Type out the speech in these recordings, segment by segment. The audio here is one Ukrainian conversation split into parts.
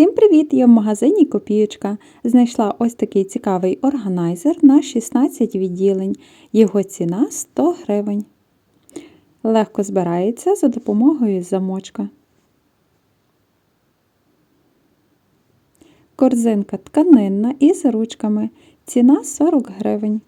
Всім привіт! Я в магазині Копієчка. Знайшла ось такий цікавий органайзер на 16 відділень. Його ціна 100 гривень. Легко збирається за допомогою замочка. Корзинка тканинна із ручками. Ціна 40 гривень.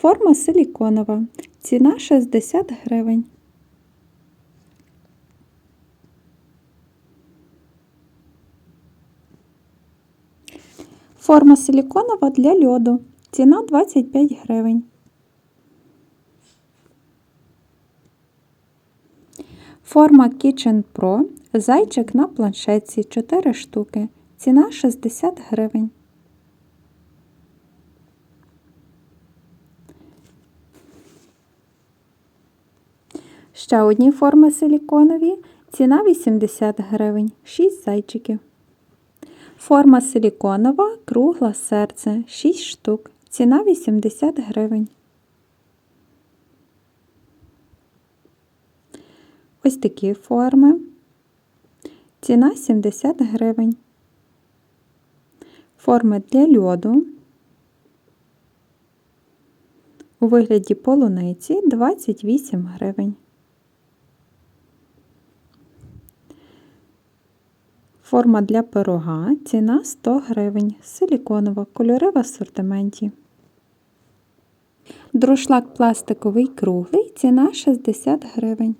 Форма силіконова. Ціна 60 гривень. Форма силіконова для льоду. Ціна 25 гривень. Форма Kitchen Pro. Зайчик на планшетці 4 штуки. Ціна 60 гривень. Ще одні форми силіконові. Ціна 80 гривень, 6 зайчиків. Форма силіконова, кругла серце 6 штук. Ціна 80 гривень. Ось такі форми. Ціна 70 гривень. Форми для льоду. У вигляді полуниці 28 гривень. Форма для пирога. Ціна 100 гривень. Силіконова. Кольори в асортименті. Друшлак пластиковий круглий. Ціна 60 гривень.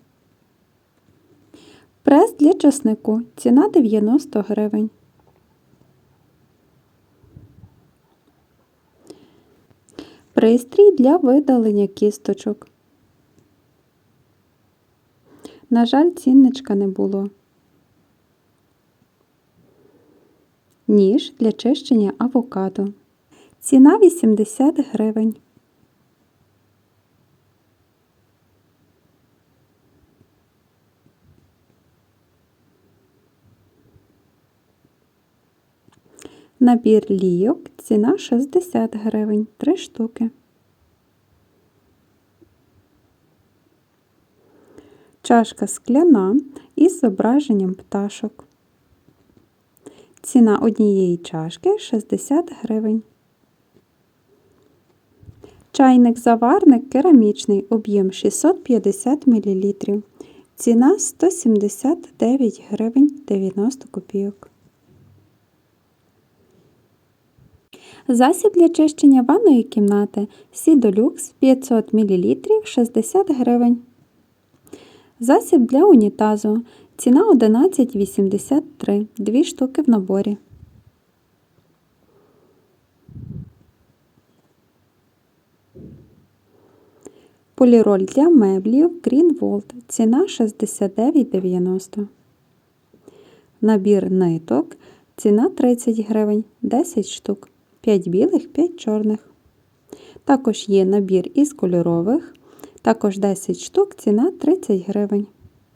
Прес для часнику. Ціна 90 гривень. Пристрій для видалення кісточок. На жаль, цінничка не було. Ніж для чищення авокадо. Ціна 80 гривень. Набір лійок. Ціна 60 гривень. 3 штуки. Чашка скляна із зображенням пташок. Ціна однієї чашки 60 гривень. Чайник заварник керамічний об'єм 650 мл. Ціна 179 гривень 90 копійок. Засіб для чищення ванної кімнати Сідолюкс 500 мл 60 гривень. Засіб для унітазу. Ціна 11,83, 2 штуки в наборі. Поліроль для меблів Greenwald. Ціна 69,90. Набір ниток. Ціна 30 гривень, 10 штук. 5 білих, 5 чорних. Також є набір із кольорових. Також 10 штук, ціна 30 гривень.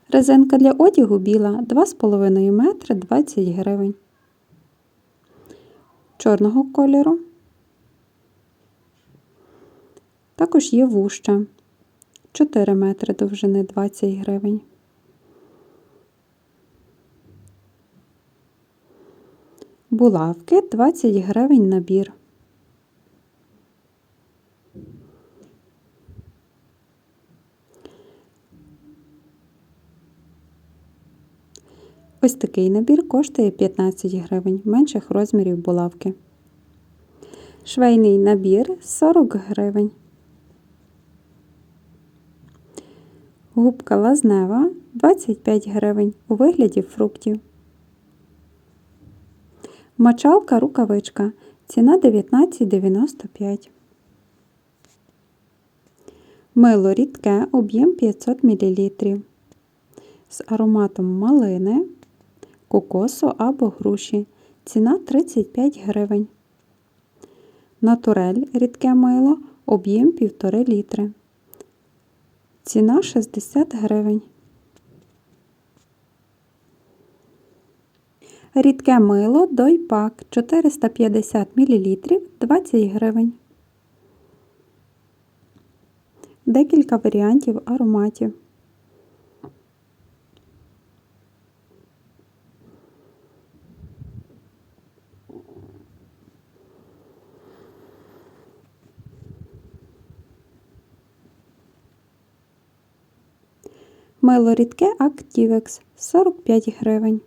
Резинка для одягу біла 2,5 метри 20 гривень. Чорного кольору. Також є вуща 4 метри довжини 20 гривень. Булавки 20 гривень набір. Ось такий набір коштує 15 гривень, менших розмірів булавки. Швейний набір 40 гривень. Губка лазнева 25 гривень у вигляді фруктів. Мочалка рукавичка. Ціна 19,95. Мило рідке об'єм 500 мл. З ароматом малини кокосу або груші. Ціна 35 гривень. Натурель рідке мило, об'єм 1,5 літри. Ціна 60 гривень. Рідке мило Дойпак 450 мл 20 гривень. Декілька варіантів ароматів. Мило рідке Activex 45 гривень.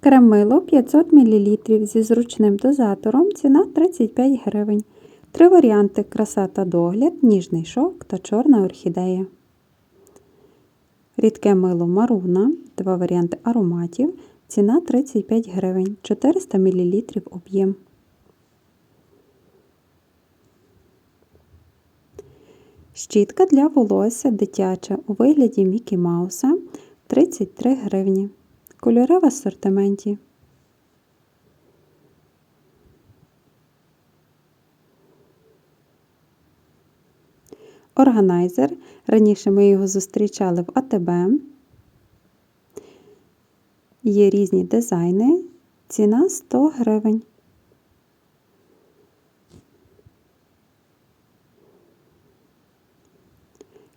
Кремило 500 мл зі зручним дозатором. Ціна 35 гривень. Три варіанти краса та догляд, ніжний шовк та чорна орхідея. Рідке мило Маруна. Два варіанти ароматів. Ціна 35 гривень. 400 мл об'єм. Щітка для волосся дитяча у вигляді Мікі Мауса 33 гривні. Кольори в асортименті. Органайзер. Раніше ми його зустрічали в АТБ. Є різні дизайни. Ціна 100 гривень.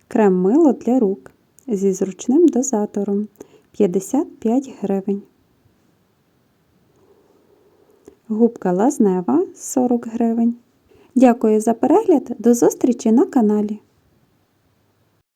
Крем мило для рук зі зручним дозатором 55 гривень. Губка лазнева 40 гривень. Дякую за перегляд. До зустрічі на каналі.